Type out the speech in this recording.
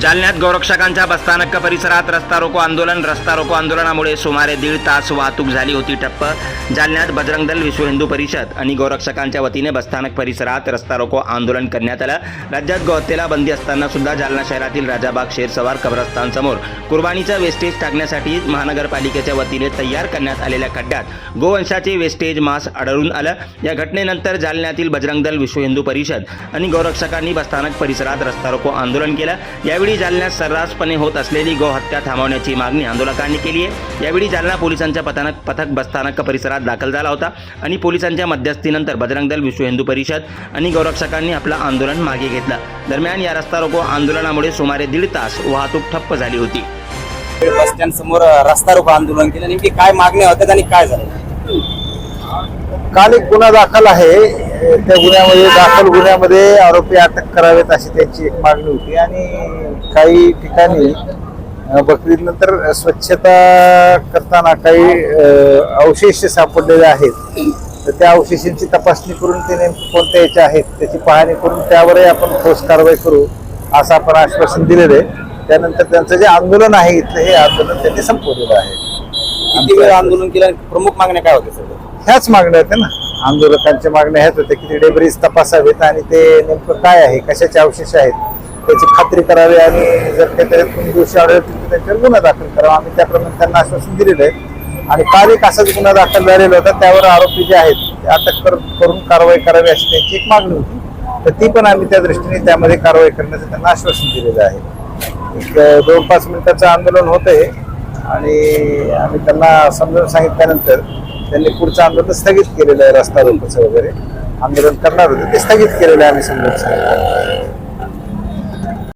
जालन्यात गौरक्षकांच्या बसस्थानक परिसरात रस्ता रोको आंदोलन रस्ता रोको आंदोलनामुळे सुमारे दीड तास वाहतूक झाली होती ठप्प. जालन्यात बजरंग दल विश्व हिंदू परिषद आणि गौरक्षकांच्या वतीने बसस्थानक परिसरात रस्ता रोको आंदोलन करण्यात आलं. राज्यात गोहत्येला बंदी असताना सुद्धा जालना शहरातील राजाबाग शेरसवार कब्रस्तानसमोर कुर्बानीचं वेस्टेज टाकण्यासाठी महानगरपालिकेच्या वतीने तयार करण्यात आलेल्या खड्ड्यात गोवंशाचे वेस्टेज मास आढळून आलं. या घटनेनंतर जालन्यातील बजरंग दल विश्व हिंदू परिषद आणि गौरक्षकांनी बसस्थानक परिसरात रस्ता रोको आंदोलन केलं. यावेळी जालन्यात सर्रासपणे होत असलेली गोहत्या थांबवण्याची मागणी आंदोलकांनी केली आहे. यावेळी जालना पोलिसांच्या पथानक पथक बसस्थानक परिसरात दाखल झाला होता आणि पोलिसांच्या मध्यस्थीनंतर बजरंग दल विश्व हिंदू परिषद आणि गौरक्षकांनी आपलं आंदोलन मागे घेतलं. दरम्यान या रस्ता रोको आंदोलनामुळे सुमारे दीड तास वाहतूक ठप्प झाली होती. बस स्टँड समोर रस्ता रोको आंदोलन केलं. नेमकी काय मागण्या होत्या आणि काय झालं? काल एक गुन्हा दाखल आहे. त्या गुन्ह्यामध्ये दाखल गुन्ह्यामध्ये आरोपी अटक करावेत अशी त्यांची एक मागणी होती. आणि काही ठिकाणी अं, स्वच्छता करताना काही अवशेष सापडलेले आहेत. तर त्या अवशेषांची तपासणी करून ते नेमके कोणत्या याचे आहेत त्याची पाहणी करून त्यावरही आपण ठोस कारवाई करू असं आपण आश्वासन दिलेलं आहे. त्यानंतर त्यांचं जे आंदोलन आहे इथलं हे आंदोलन त्यांनी संपवलेलं आहे. वेळ आंदोलन केलं प्रमुख मागण्या काय होत्या सगळं ह्याच मागण्या होत्या ना? आंदोलकांच्या मागण्या ह्याच होत्या की ते डेब्रिज तपासावेत आणि ते नेमकं काय आहे कशाचे अवशेष आहेत त्याची खात्री करावी आणि जर काही त्याच्यात दोषी आढळतील तर त्यांच्यावर गुन्हा दाखल करावा. आम्ही त्याप्रमाणे त्यांना आश्वासन दिलेलं आहे. आणि काल एक असाच गुन्हा दाखल झालेला होता त्यावर आरोपी जे आहेत ते अटक करून कारवाई करावी अशी त्यांची एक मागणी होती. तर ती पण आम्ही त्या दृष्टीने त्यामध्ये कारवाई करण्याचं त्यांना आश्वासन दिलेलं आहे. एक दोन पाच मिनिटाचं आंदोलन होत आहे आणि आम्ही त्यांना समजावून सांगितल्यानंतर त्यांनी पुढचं आंदोलन स्थगित केलेलं आहे रस्ता रोकोचं वगैरे आंदोलन करणार होते ते स्थगित केलेलं आहे आम्ही समजून